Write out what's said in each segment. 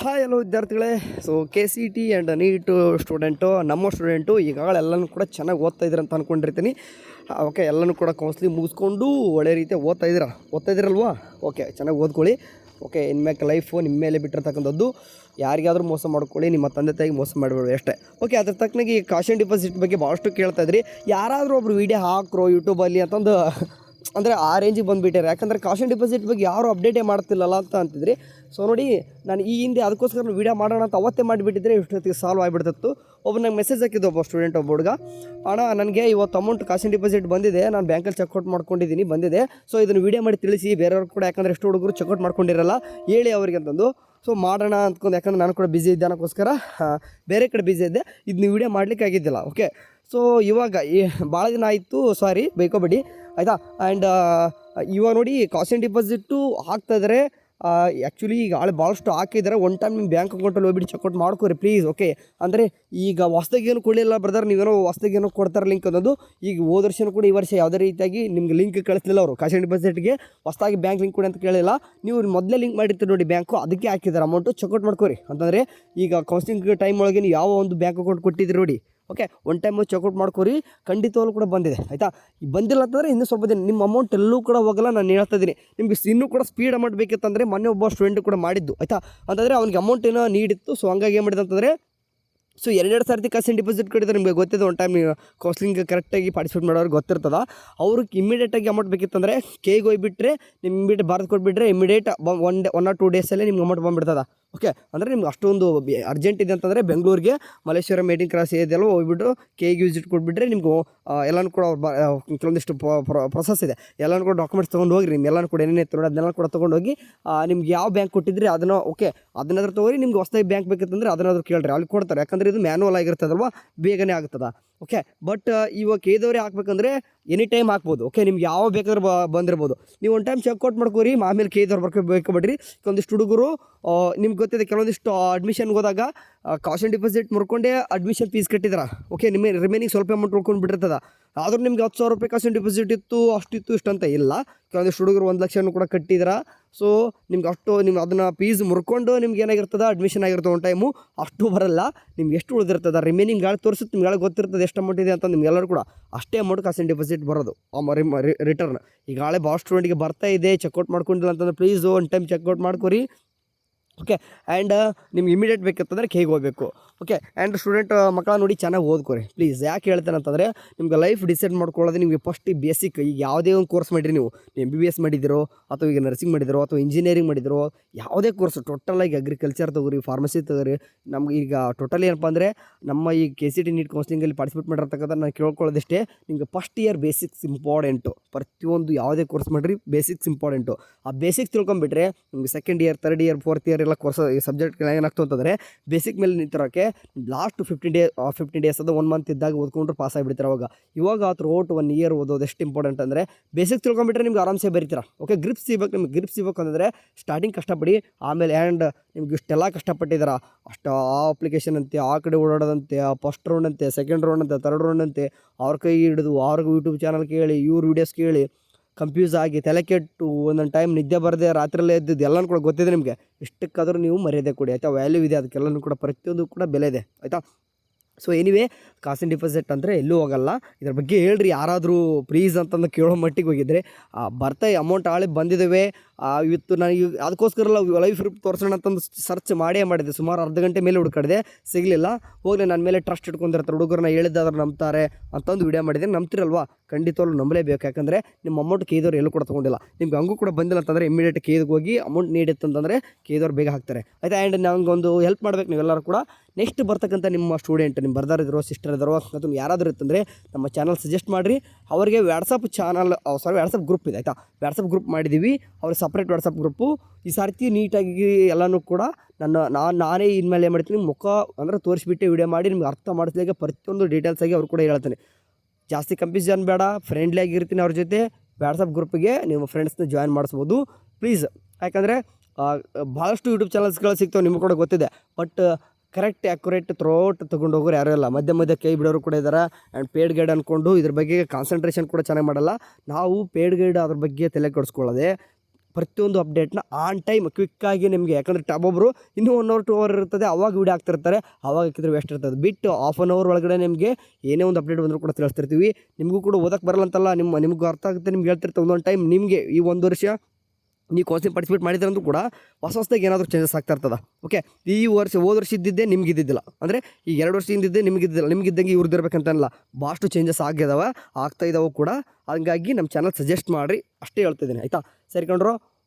Hi hello ವಿದ್ಯಾರ್ಥಿಗಳೇ. So K C T and NEET student ನಮ್ಮ student ಈಗಾಗಲೇ ಕೂಡ ಚೆನ್ನಾಗಿ ಓದ್ತಾ ಇದ್ದೀರ ಅಂತ ಅಂದ್ಕೊಂಡಿರ್ತೀನಿ ಓಕೆ ಎಲ್ಲನೂ ಕೂಡ ಕೌನ್ಸ್ಲಿಂಗ್ ಮುಗಿಸ್ಕೊಂಡು ಒಳ್ಳೆ ರೀತಿ ಓದ್ತಾ ಇದ್ದೀರಾ? ಓದ್ತಾ ಇದ್ದೀರಲ್ವಾ? ಓಕೆ ಚೆನ್ನಾಗಿ ಓದ್ಕೊಳ್ಳಿ. ಓಕೆ ಇನ್ಮ್ಯಾಕೆ ಲೈಫು ನಿಮ್ಮ ಮೇಲೆ ಬಿಟ್ಟಿರ್ತಕ್ಕಂಥದ್ದು ಯಾರಿಗಾದರೂ ಮೋಸ ಮಾಡ್ಕೊಳ್ಳಿ, ನಿಮ್ಮ ತಂದೆ ತಾಯಿಗೆ ಮೋಸ ಮಾಡಬೇಡಿ ಅಷ್ಟೇ. ಓಕೆ ಅದ್ರ ತಕ್ಕನಾಗಿ ಕಾಶನ್ ಡಿಪಾಸಿಟ್ ಬಗ್ಗೆ ಭಾಳಷ್ಟು ಕೇಳ್ತಾ ಇದ್ರಿ. ಯಾರಾದರೂ ಒಬ್ರು ವೀಡಿಯೋ ಹಾಕ್ರೋ ಯೂಟ್ಯೂಬಲ್ಲಿ ಅಂತಂದು ಅಂದರೆ ಆ ರೇಂಜಿಗೆ ಬಂದುಬಿಟ್ಟಾರೆ ಯಾಕಂದರೆ ಕಾಶನ್ ಡಿಪಾಸಿಟ್ ಬಗ್ಗೆ ಯಾರು ಅಪ್ಡೇಟೇ ಮಾಡ್ತಿಲ್ಲಲ್ಲ ಅಂತ ಅಂತಿದ್ರಿ. ಸೊ ನೋಡಿ, ನಾನು ಈ ಹಿಂದೆ ಅದಕ್ಕೋಸ್ಕರ ವೀಡಿಯೋ ಮಾಡೋಣ ಅಂತ ಅವತ್ತೇ ಮಾಡಿಬಿಟ್ಟಿದ್ರೆ ಇಷ್ಟೊತ್ತಿಗೆ ಸಾಲ್ವ್ ಆಗಿಬಿಡ್ತಿತ್ತು. ಒಬ್ಬ ನಂಗೆ ಮೆಸೇಜ್ ಹಾಕಿದ್ದು ಒಬ್ಬ ಸ್ಟೂಡೆಂಟ್ ಒಬ್ಬ ಹುಡುಗ. ಅಣ್ಣ, ನನಗೆ ಇವತ್ತು ಅಮೌಂಟ್ ಕಾಶನ್ ಡಿಪಾಸಿಟ್ ಬಂದಿದೆ. ನಾನು ಬ್ಯಾಂಕಲ್ಲಿ ಚೆಕ್ಔಟ್ ಮಾಡ್ಕೊಂಡಿದ್ದೀನಿ, ಬಂದಿದೆ. ಸೊ ಇದನ್ನು ವೀಡಿಯೋ ಮಾಡಿ ತಿಳಿಸಿ, ಬೇರೆಯವ್ರು ಕೂಡ ಯಾಕಂದರೆ ಎಷ್ಟು ಹುಡುಗರು ಚೆಕ್ಔಟ್ ಮಾಡ್ಕೊಂಡಿರಲ್ಲ, ಹೇಳಿ ಅವರಿಗೆ ಅಂತಂದು. ಸೊ ಮಾಡೋಣ ಅಂದ್ಕೊಂಡು, ಯಾಕಂದ್ರೆ ನಾನು ಕೂಡ ಬ್ಯುಸಿ ಇದ್ದೆ ಅನ್ನೋಕ್ಕೋಸ್ಕರ ಬೇರೆ ಕಡೆ ಬ್ಯುಸಿ ಇದ್ದೆ. ಇದನ್ನ ವೀಡಿಯೋ ಮಾಡಲಿಕ್ಕೆ ಆಗಿದ್ದಿಲ್ಲ ಓಕೆ ಸೊ ಇವಾಗ ಈ ಭಾಳ ದಿನ ಆಯಿತು ಸಾರಿ ಬೈಕೋಬೇಡಿ ಆಯಿತಾ? ಆ್ಯಂಡ್ ಇವಾಗ ನೋಡಿ ಕಾಸನ್ ಡಿಪಾಸಿಟ್ಟು ಹಾಕ್ತಾಯಿದ್ರೆ ಆ್ಯಕ್ಚುಲಿ ಈಗ ಆಳು ಭಾಳಷ್ಟು ಹಾಕಿದ್ದಾರೆ ಒನ್ ಟೈಮ್ ನಿಮ್ಮ ಬ್ಯಾಂಕ್ ಅಕೌಂಟಲ್ಲಿ ಹೋಗ್ಬಿಟ್ಟು ಚೆಕ್ಔಟ್ ಮಾಡ್ಕೊರಿ ಪ್ಲೀಸ್ ಓಕೆ ಅಂದರೆ ಈಗ ಹೊಸ್ದಾಗಿ ಏನು ಕೊಡಲಿಲ್ಲ ಬ್ರದರ್ ನೀವೇನೋ ಹೊಸ್ದಾಗಿ ಏನೋ ಕೊಡ್ತಾರೆ ಲಿಂಕ್ ಅನ್ನೋದು. ಈಗ ಹೋದ ವರ್ಷನೂ ಕೂಡ ಈ ವರ್ಷ ಯಾವುದೇ ರೀತಿಯಾಗಿ ನಿಮ್ಗೆ ಲಿಂಕ್ ಕಳಿಸ್ಲಿಲ್ಲ ಅವರು. ಕಾಶಿ ಡಿಪಾಸಿಟ್ಗೆ ಹೊಸ್ದಾಗಿ ಬ್ಯಾಂಕ್ ಲಿಂಕ್ ಕೊಡಿ ಅಂತ ಕೇಳಿಲ್ಲ. ನೀವು ಮೊದಲೇ ಲಿಂಕ್ ಮಾಡಿರ್ತೀರಿ ನೋಡಿ ಬ್ಯಾಂಕು ಅದಕ್ಕೆ ಹಾಕಿದ್ದಾರೆ ಅಮೌಂಟು ಚೆಕ್ಔಟ್ ಮಾಡ್ಕೊರಿ. ಅಂತಂದರೆ ಈಗ ಕೌನ್ಸಿಲಿಂಗ್ ಟೈಮ್ ಒಳಗೆ ನೀವು ಯಾವ ಒಂದು ಬ್ಯಾಂಕ್ ಅಕೌಂಟ್ ಕೊಟ್ಟಿದ್ದೀರಿ ನೋಡಿ. ಓಕೆ ಒನ್ ಟೈಮು ಚೆಕ್ಔಟ್ ಮಾಡ್ಕೊರಿ, ಖಂಡಿತವಾಗ್ಲೂ ಕೂಡ ಬಂದಿದೆ, ಆಯಿತಾ? ಬಂದಿಲ್ಲ ಅಂತಂದರೆ ಇನ್ನೂ ಸ್ವಲ್ಪ ದಿನ, ನಿಮ್ಮ ಅಮೌಂಟ್ ಎಲ್ಲೂ ಕೂಡ ಹೋಗಲ್ಲ, ನಾನು ಹೇಳ್ತಾ ಇದ್ದೀನಿ. ನಿಮಗೆ ಇನ್ನೂ ಕೂಡ ಸ್ಪೀಡ್ ಅಮೌಂಟ್ ಬೇಕಿತ್ತಂದರೆ ಮೊನ್ನೆ ಒಬ್ಬ ಸ್ಟೂಡೆಂಟ್ ಕೂಡ ಮಾಡಿದ್ದು, ಆಯಿತಾ? ಅಂತಂದರೆ ಅವ್ನಿಗೆ ಅಮೌಂಟ್ ಏನೋ ನೀಡಿತ್ತು ಸೊ ಹಂಗಾಗಿ ಏನು ಮಾಡಿದೆ ಅಂತಂದರೆ ಸೊ ಎರಡೆರಡು ಸಾರಿ ಕಾಸಿನ ಡಿಪಾಸಿಟ್ ಕಟ್ಟಿದ್ರೆ, ನಿಮಗೆ ಗೊತ್ತಿದೆ ಒಂದು ಟೈಮ್ ಕೌನ್ಸಿಲಿಂಗ್ ಕರೆಕ್ಟಾಗಿ ಪಾರ್ಟಿಸಿಪೇಟ್ ಮಾಡೋರು ಗೊತ್ತಿರ್ತದ. ಅವ್ರಿಗೆ ಇಮಿಡಿಯೇಟಾಗಿ ಅಮೌಂಟ್ ಬೇಕಿತ್ತಂದರೆ ಕೇಗೆ ಹೋಗ್ಬಿಟ್ರೆ ನಿಮ್ಮ ಇಮಿಡಿಯೇಟ್ ಭಾರತ ಕೊಟ್ಬಿಟ್ರೆ immediate one day one or two ಡೇಸಲ್ಲೇ ನಿಮ್ಗೆ ಅಮೌಂಟ್ ಬಂದ್ಬಿಡ್ತದ. ಓಕೆ ಅಂದರೆ ನಿಮ್ಗೆ ಅಷ್ಟೊಂದು ಅರ್ಜೆಂಟ್ ಇದೆ ಅಂತಂದರೆ ಬೆಂಗಳೂರಿಗೆ ಮಲೇಶ್ವರ ಮೇಟಿಂಗ್ ಕ್ರಾಸ್ ಇದೆಯಲ್ಲ ಹೋಗ್ಬಿಟ್ಟು ಕೇಗೆ ವಿಸಿಟ್ ಕೊಟ್ಬಿಟ್ರೆ ನಿಮ್ಗೆ ಎಲ್ಲನೂ ಕೂಡ ಕೆಲವೊಂದಿಷ್ಟು ಪ್ರೊಸೆಸ್ ಇದೆ. ಎಲ್ಲನೂ ಕೂಡ ಡಾಕ್ಯುಮೆಂಟ್ಸ್ ತೊಗೊಂಡು ಹೋಗಿರಿ ನಿಮ್ಮ ಎಲ್ಲನೂ ಕೂಡ ಏನೇನು ನೋಡಿ ಅದನ್ನೆಲ್ಲ ಕೂಡ ತೊಗೊಂಡು ಹೋಗಿ ಆ, ನಿಮ್ಗೆ ಯಾವ ಬ್ಯಾಂಕ್ ಕೊಟ್ಟಿದ್ರಿ ಅದನ್ನು ಓಕೆ ಅದನ್ನಾದ್ರೂ ತೊಗೊರಿ ನಿಮ್ಗೆ ಹೊಸ್ದಾಗಿ ಬ್ಯಾಂಕ್ ಬೇಕಿತ್ತಂದ್ರೆ ಅದನ್ನಾದ್ರೂ ಕೇಳ್ರಿ ಅಲ್ಲಿ ಕೊಡ್ತಾರೆ. ಯಾಕಂದರೆ ಇದು ಮ್ಯಾನುವಲ್ ಆಗಿರ್ತದಲ್ವ ಬೇಗನೆ ಆಗ್ತದ. ಓಕೆ ಬಟ್ ಇವಾಗ ಕೇದವ್ರೆ ಹಾಕ್ಬೇಕಂದ್ರೆ ಎನಿ ಟೈಮ್ ಹಾಕ್ಬೋದು. ಓಕೆ ನಿಮ್ಗೆ ಯಾವ ಬೇಕಾದ್ರೆ ಬಂದಿರ್ಬೋದು. ನೀವು ಒಂದು ಟೈಮ್ ಚೆಕ್ಔಟ್ ಮಾಡ್ಕೋರಿ, ಆಮೇಲೆ ಕೇದವ್ರು ಬರ್ಕೊ ಬೇಕಬೇಡ್ರಿ ಕೆಲವೊಂದಿಷ್ಟು ಹುಡುಗರು ನಿಮ್ಗೆ ಗೊತ್ತಿದೆ, ಕೆಲವೊಂದಿಷ್ಟು ಅಡ್ಮಿಷನ್ಗೆ ಹೋದಾಗ ಕಾಶನ್ ಡಿಪಾಸಿಟ್ ಮುರ್ಕೊಂಡೇ ಅಡ್ಮಿಷನ್ ಫೀಸ್ ಕಟ್ಟಿದಾರ. ಓಕೆ ನಿಮ್ಮ ರಿಮೈನಿಂಗ್ ಸ್ವಲ್ಪ ಅಮೌಂಟ್ ಉಳ್ಕೊಂಡು ಬಿಟ್ಟಿರ್ತದ. ಆದ್ರೂ ನಿಮ್ಗೆ ಹತ್ತು ಸಾವಿರ ರೂಪಾಯಿ ಕಾಸಿನ ಡಿಪಾಸಿಟ್ ಇತ್ತು, ಅಷ್ಟಿತ್ತು, ಇಷ್ಟಂತ ಇಲ್ಲ. ಕೆಲವೊಂದಿಷ್ಟು ಹುಡುಗರು ಒಂದು ಲಕ್ಷನೂ ಕೂಡ ಕಟ್ಟಿದ್ರೆ. ಸೊ ನಿಮ್ಗೆ ಅಷ್ಟು, ನಿಮ್ಗೆ ಅದನ್ನು ಫೀಸ್ ಮುರ್ಕೊಂಡು ನಿಮ್ಗೆ ಏನಾಗಿರ್ತದೆ? ಅಡ್ಮಿಷನ್ ಆಗಿರ್ತದೆ ಒಂದು ಟೈಮು ಅಷ್ಟು ಬರಲ್ಲ. ನಿಮ್ಗೆ ಎಷ್ಟು ಉಳಿದಿರ್ತದೆ? ರಿಮೈನಿಂಗ್ ಗಾಳಿ ತೋರಿಸುತ್ತೆ, ನಿಮ್ಗೆ ಗೊತ್ತಿರ್ತದೆ ಎಷ್ಟು ಅಮೌಂಟ್ ಇದೆ ಅಂತ ನಿಮ್ಗೆಲ್ಲರೂ ಕೂಡ. ಅಷ್ಟೇ ಅಮೌಂಟ್ ಕಾಸಿನ ಡಿಪಾಸಿಟ್ ಬರೋದು. ರಿಟರ್ನ್ ಈಗ ನಾಳೆ ಭಾಳ ಸ್ಟೂಡೆಂಟ್ಗೆ ಬರ್ತಾ ಇದೆ. ಚೆಕ್ಔಟ್ ಮಾಡ್ಕೊಂಡಿಲ್ಲ ಅಂತಂದ್ರೆ ಪ್ಲೀಸ್ ಒಂದು ಟೈಮ್ ಚೆಕ್ಔಟ್ ಮಾಡ್ಕೊರಿ. ಓಕೆ ಆ್ಯಂಡ್ ನಿಮ್ಗೆ ಇಮಿಡಿಯೇಟ್ ಬೇಕಂತಂದರೆ ಕೇಗೆ ಹೋಗಬೇಕು. ಓಕೆ ಆ್ಯಂಡ್ ಸ್ಟೂಡೆಂಟ್ ಮಕ್ಕಳ ನೋಡಿ ಚೆನ್ನಾಗಿ ಓದ್ಕೊರಿ. ಪ್ಲೀಸ್ ಯಾಕೆ ಅಂತಂದರೆ ನಿಮ್ಗೆ ಲೈಫ್ ಡಿಸೈಡ್ ಮಾಡ್ಕೊಳ್ಳೋದು ನಿಮಗೆ ಫಸ್ಟ್ ಬೇಸಿಕ್ ಈಗ ಯಾವುದೇ ಒಂದು ಕೋರ್ಸ್ ಮಾಡಿರಿ ನೀವು. ಎಂ ಬಿ ಬಿ ಎಸ್ ಮಾಡಿದಿರೋ, ಅಥವಾ ಈಗ ನರ್ಸಿಂಗ್ ಮಾಡಿದಿರೋ, ಅಥವಾ ಇಂಜಿನಿಯರಿಂಗ್ ಮಾಡಿದಿರೋ, ಯಾವುದೇ ಕೋರ್ಸ್ ಟೋಟಲ್ ಆಗಿ ಅಗ್ರಿಕಲ್ಚರ್ ತಗೋರಿ ಫಾರ್ಮಸಿ ತಗೋರಿ, ನಮ್ಗೆ ಈಗ ಟೋಟಲಿ ಏನಪ್ಪ ಅಂದರೆ, ನಮ್ಮ ಈ ಕೆ ಸಿ ಟಿ ನೀಟ್ ಕೌನ್ಸಿಲಿಂಗಲ್ಲಿ ಪಾರ್ಟಿಸಿಪೇಟ್ ಮಾಡಿರ್ತಕ್ಕಂಥ ನಾನು ಕೇಳ್ಕೊಳ್ಳೋದಿಷ್ಟೇ, ನಿಮಗೆ ಫಸ್ಟ್ ಇಯರ್ ಬೇಸಿಕ್ಸ್ ಇಂಪಾರ್ಟೆಂಟು ಪ್ರತಿಯೊಂದು ಯಾವುದೇ ಕೋರ್ಸ್ ಮಾಡಿರಿ ಬೇಸಿಕ್ಸ್ ಇಂಪಾರ್ಟೆಂಟು ಆ ಬೇಸಿಕ್ಸ್ ತಿಳ್ಕೊಂಬಿಟ್ರೆ ನಿಮಗೆ second year third year fourth year ಎಲ್ಲ ಕೋರ್ಸ್ ಈ ಸಬ್ಜೆಕ್ಟ್ ಏನಾಗ್ತು ಅಂತಂದರೆ ಬೇಸಿಕ್ ಮೇಲೆ ನಿಂತಿರೋಕ್ಕೆ last fifteen day fifteen days ಅದು ಒನ್ ಮಂತ್ ಇದ್ದಾಗ ಓದ್ಕೊಂಡ್ರೆ ಪಾಸ್ ಆಗಿಬಿಡ್ತಾರೆ ಅವಾಗ? ಇವಾಗ ಆ ಔಟ್ ಒನ್ ಇಯರ್ ಓದೋದು ಎಷ್ಟು ಇಂಪಾರ್ಟೆಂಟ್ ಅಂದರೆ ಬೇಸಿಕ್ ತಿಳ್ಕೊಂಬಿಟ್ರೆ ನಿಮ್ಗೆ ಆರಾಮ್ಸೆ ಬರೀತೀರ? ಓಕೆ ಗ್ರಿಪ್ಸ್ ಸಿಗ್ಬೇಕು, ನಿಮ್ಗೆ ಗ್ರಿಪ್ಸ್ ಸಿಗ್ಬೇಕು ಸ್ಟಾರ್ಟಿಂಗ್ ಕಷ್ಟಪಡಿ, ಆಮೇಲೆ ಆ್ಯಂಡ್ ನಿಮ್ಗೆ ಇಷ್ಟೆಲ್ಲ ಕಷ್ಟಪಟ್ಟಿದ್ದೀರ? ಅಷ್ಟು ಆ ಅಪ್ಲಿಕೇಶನ್ ಅಂತೆ, ಆ ಕಡೆ ಓಡಾಡೋದಂತೆ, ಆ ಫಸ್ಟ್ ರೌಂಡ್ ಅಂತೆ ಸೆಕೆಂಡ್ ರೌಂಡ್ ಅಂತೆ ತರ್ಡ್ ರೌಂಡ್ ಅಂತೆ, ಅವ್ರ ಕೈ ಹಿಡಿದು ಅವ್ರಿಗೆ ಯೂಟ್ಯೂಬ್ ಚಾನಲ್ ಕೇಳಿ, ಇವ್ರ ವೀಡಿಯೋಸ್ ಕೇಳಿ ಕನ್ಫ್ಯೂಸ್ ಆಗಿ ತಲೆ ಕೆಟ್ಟು ಒಂದೊಂದು ಟೈಮ್ ನಿದ್ದೆ ಬರದೆ ರಾತ್ರಿಯಲ್ಲೇ ಎದ್ದಿದ್ದು ಎಲ್ಲನೂ ಕೂಡ ಗೊತ್ತಿದೆ ನಿಮಗೆ. ಇಷ್ಟಕ್ಕಾದರೂ ನೀವು ಮರ್ಯಾದೆ ಕೊಡಿ, ಆಯಿತಾ? ವ್ಯಾಲ್ಯೂ ಇದೆ, ಅದಕ್ಕೆಲ್ಲನೂ ಕೂಡ ಪ್ರತಿಯೊಂದು ಕೂಡ ಬೆಲೆ ಇದೆ, ಆಯಿತಾ? ಸೊ ಎನಿವೇ ಕಾಸಿನ್ ಡಿಪಾಸಿಟ್ ಅಂದರೆ ಎಲ್ಲೂ ಹೋಗಲ್ಲ. ಇದ್ರ ಬಗ್ಗೆ ಹೇಳ್ರಿ, ಯಾರಾದರೂ ಪ್ಲೀಸ್ ಅಂತಂದು ಕೇಳೋ ಮಟ್ಟಿಗೆ ಹೋಗಿದ್ರೆ. ಬರ್ತಾ ಅಮೌಂಟ್ ಆಳೆ ಬಂದಿದ್ದಾವೆ ಇವತ್ತು ನನಗೆ ಅದಕ್ಕೋಸ್ಕರ ಲೈಫ್ ರೂಪ್ ತೋರಿಸೋಣ ಅಂತಂದು ಸರ್ಚ್ ಮಾಡೇ ಮಾಡಿದೆ. ಸುಮಾರು ಅರ್ಧ ಗಂಟೆ ಮೇಲೆ ಹುಡುಕಾಡಿದೆ. ಸಿಗಲಿಲ್ಲ. ಹೋಗಲಿ ನನ್ನ ಮೇಲೆ ಟ್ರಸ್ಟ್ ಇಟ್ಕೊಂಡಿರ್ತಾರೆ. ಹುಡುಗರನ್ನ ಹೇಳಿದ್ದಾದ್ರೆ ನಂಬ್ತಾರೆ ಅಂತಂದು ವಿಡಿಯೋ ಮಾಡಿದೆ. ನಂಬ್ತಿರಲ್ವಾ? ಖಂಡಿತವಾಗ್ಲೂ ನಂಬಲೇಬೇಕು. ಯಾಕಂದರೆ ನಿಮ್ಮ ಅಮೌಂಟ್ ಕೇದವ್ರು ಎಲ್ಲೂ ಕೂಡ ತೊಗೊಂಡಿಲ್ಲ. ನಿಮ್ಗೆ ಹಂಗೂ ಕೂಡ ಬಂದಿಲ್ಲ ಅಂತಂದರೆ ಇಮಿಡಿಯೇಟ್ ಕೇದಿಗೆ ಹೋಗಿ ಅಮೌಂಟ್ ನೀಡಿತ್ತಂತಂದರೆ ಕೇದವ್ರು ಬೇಗ ಹಾಕ್ತಾರೆ. ಆಯಿತಾ? ಆ್ಯಂಡ್ ನಂಗೆ ಒಂದು ಹೆಲ್ಪ್ ಮಾಡ್ಬೇಕು ನೀವೆಲ್ಲರೂ ಕೂಡ. ನೆಕ್ಸ್ಟ್ ಬರ್ತಕ್ಕಂಥ ನಿಮ್ಮ ಸ್ಟೂಡೆಂಟ್, ನಿಮ್ಮ ಬರ್ದಾರ್ ಇದ್ರೋ, ಸಿಸ್ಟರ್ ಇದ್ದಾರೋ ಅಥವಾ ಯಾರಾದರೂ ಇತ್ತಂದರೆ ನಮ್ಮ ಚಾನಲ್ ಸಜೆಸ್ಟ್ ಮಾಡಿರಿ. ಅವರಿಗೆ WhatsApp channel sorry WhatsApp group ಇದೆ, ಆಯಿತಾ? ವ್ಯಾಟ್ಸಪ್ ಗ್ರೂಪ್ ಮಾಡಿದ್ದೀವಿ ಅವ್ರ ಸಪ್ರೇಟ್ ವ್ಯಾಟ್ಸಪ್ ಗ್ರೂಪು ಈ ಸರ್ತಿ ನೀಟಾಗಿ ಎಲ್ಲನೂ ಕೂಡ ನನ್ನ ನಾನು ನಾನೇ ಇನ್ಮೇಲೆ ಏನು ಮಾಡ್ತೀನಿ, ಮುಖ ಅಂದರೆ ತೋರಿಸ್ಬಿಟ್ಟು ವಿಡಿಯೋ ಮಾಡಿ, ನಿಮ್ಗೆ ಅರ್ಥ ಮಾಡಿಸ್ಲಿಕ್ಕೆ ಪ್ರತಿಯೊಂದು ಡೀಟೇಲ್ಸ್ ಆಗಿ ಅವ್ರು ಕೂಡ ಹೇಳ್ತಾನೆ. ಜಾಸ್ತಿ ಕಂಫ್ಯೂಷನ್ ಬೇಡ ಫ್ರೆಂಡ್ಲಿ ಆಗಿರ್ತೀನಿ ಅವ್ರ ಜೊತೆ. ವ್ಯಾಟ್ಸಪ್ ಗ್ರೂಪ್ಗೆ ನಿಮ್ಮ ಫ್ರೆಂಡ್ಸ್ನ ಜಾಯ್ನ್ ಮಾಡಿಸ್ಬೋದು. ಪ್ಲೀಸ್ ಯಾಕಂದರೆ ಭಾಳಷ್ಟು ಯೂಟ್ಯೂಬ್ ಚಾನಲ್ಸ್ಗಳು ಸಿಗ್ತಾವೆ, ನಿಮ್ಗೆ ಕೂಡ ಗೊತ್ತಿದೆ. ಬಟ್ ಕರೆಕ್ಟ್ ಆ್ಯಕ್ಯುರೇಟ್ ಥ್ರೋಟ್ ತೊಗೊಂಡು ಹೋಗೋರು ಯಾರೂ ಇಲ್ಲ. ಮಧ್ಯ ಮಧ್ಯ ಕೈ ಬಿಡೋರು ಕೂಡ ಇದ್ದಾರೆ ಆ್ಯಂಡ್ ಪೇಡ್ ಗೈಡ್ ಅಂದ್ಕೊಂಡು ಇದ್ರ ಬಗ್ಗೆ ಕಾನ್ಸಂಟ್ರೇಷನ್ ಕೂಡ ಚೆನ್ನಾಗಿ ಮಾಡಲ್ಲ. ನಾವು ಪೇಡ್ ಗೈಡ್ ಅದ್ರ ಬಗ್ಗೆ ತಲೆ ಕೆಡಿಸ್ಕೊಳ್ಳೋದೆ ಪ್ರತಿಯೊಂದು ಅಪ್ಡೇಟ್ನ ಆನ್ ಟೈಮ್ ಕ್ವಿಕ್ಕಾಗಿ ನಿಮಗೆ ಯಾಕಂದರೆ ಒಬ್ಬೊಬ್ಬರು ಇನ್ನೂ ಒನ್ ಅವರ್ ಟು ಅವರ್ ಇರ್ತದೆ. ಅವಾಗ ವೀಡಿಯೋ ಆಗ್ತಿರ್ತಾರೆ ಅವಾಗ ಹಾಕಿದ್ರೆ ವೇಸ್ಟ್ ಇರ್ತದೆ. ಬಿಟ್ಟು ಹಾಫ್ ಆನ್ ಅವರ್ ಒಳಗಡೆ ನಿಮಗೆ ಏನೇ ಒಂದು ಅಪ್ಡೇಟ್ ಬಂದರೂ ಕೂಡ ತಿಳಿಸ್ತಿರ್ತೀವಿ. ನಿಮಗೂ ಕೂಡ ಓದಕ್ಕೆ ಬರಲ್ಲ ಅಂತಲ್ಲ. ನಿಮ್ಮ, ನಿಮಗೂ ಅರ್ಥ ಆಗುತ್ತೆ. ನಿಮ್ಗೆ ಹೇಳ್ತಿರ್ತೀವಿ ಒಂದೊಂದು ಟೈಮ್ ನಿಮಗೆ ಈ ಒಂದು ವರ್ಷ ನೀವು ಕೋರ್ಸಿಗೆ ಪಾರ್ಟಿಸಿಪೇಟ್ ಮಾಡಿದ್ರಂದ್ರೂ ಕೂಡ ಹೊಸ ಹೊಸದಾಗಿ ಏನಾದರೂ ಚೇಂಜಸ್ ಆಗ್ತಾ ಇರ್ತದೆ. ಓಕೆ ಈ ವರ್ಷ ಹೋದ ವರ್ಷ ಇದ್ದಿದ್ದೇ ನಿಮ್ಗೆ ಇದ್ದಿದ್ದಿಲ್ಲ ಅಂದರೆ ಈ ಎರಡು ವರ್ಷ ಹಿಂದಿದ್ದೆ ನಿಮ್ಗೆ ಇದ್ದಿಲ್ಲ ನಿಮ್ಗೆ ಇದ್ದಂಗೆ ಇವ್ರದ್ದು ಇರಬೇಕಂತನಲ್ಲ. ಭಾಳಷ್ಟು ಚೇಂಜಸ್ ಆಗಿದಾವೆ ಆಗ್ತಾ ಇದಾವೆ ಕೂಡ. ಹಂಗಾಗಿ ನಮ್ಮ ಚಾನಲ್ ಸಜೆಸ್ಟ್ ಮಾಡಿರಿ ಅಷ್ಟೇ ಹೇಳ್ತಿದ್ದೀನಿ. ಆಯಿತಾ? ಸರಿ ಕಣ್ರು ಆ,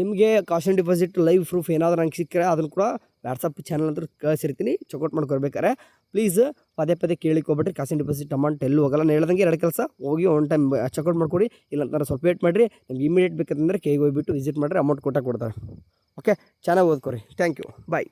ನಿಮಗೆ ಕಾಶನ್ ಡಿಪಾಸಿಟ್ ಲೈವ್ ಪ್ರೂಫ್ ಏನಾದರೂ ನಂಗೆ ಸಿಕ್ಕರೆ ಅದನ್ನು ಕೂಡ ವಾಟ್ಸಪ್ ಚಾನಲ್ ಅಂತ ಕಳಿಸಿರ್ತೀನಿ. ಚೆಕ್ಔಟ್ ಮಾಡ್ಕೊಬೇಕಾರೆ ಪ್ಲೀಸ್ ಪದೇ ಪದೇ ಕೇಳಿಕೊಬಿಟ್ರಿ ಕಾಶನ್ ಡಿಪಾಸಿಟ್ ಅಮೌಂಟ್ ಎಲ್ಲೂ ಹೋಗಲ್ಲ. ನಾನು ಹೇಳ್ದಂಗೆ ಎರಡು ಕೆಲಸ ಹೋಗಿ ಒನ್ ಟೈಮ್ ಚೆಕ್ಔಟ್ ಮಾಡ್ಕೊಡಿ. ಇಲ್ಲ ಅಂತಂದ್ರೆ ಸ್ವಲ್ಪ ವೇಟ್ ಮಾಡಿರಿ. ನಿಮ್ಗೆ ಇಮಿಡಿಯೇಟ್ ಬೇಕಂತಂದರೆ ಕೈಗೆ ಹೋಗಿಬಿಟ್ಟು ವಿಸಿಟ್ ಮಾಡಿರಿ. ಅಮೌಂಟ್ ಕೊಟ್ಟಾಗ ಕೊಡ್ತಾರೆ. ಓಕೆ ಚೆನ್ನಾಗಿ ಓದ್ಕೊರಿ. Thank you bye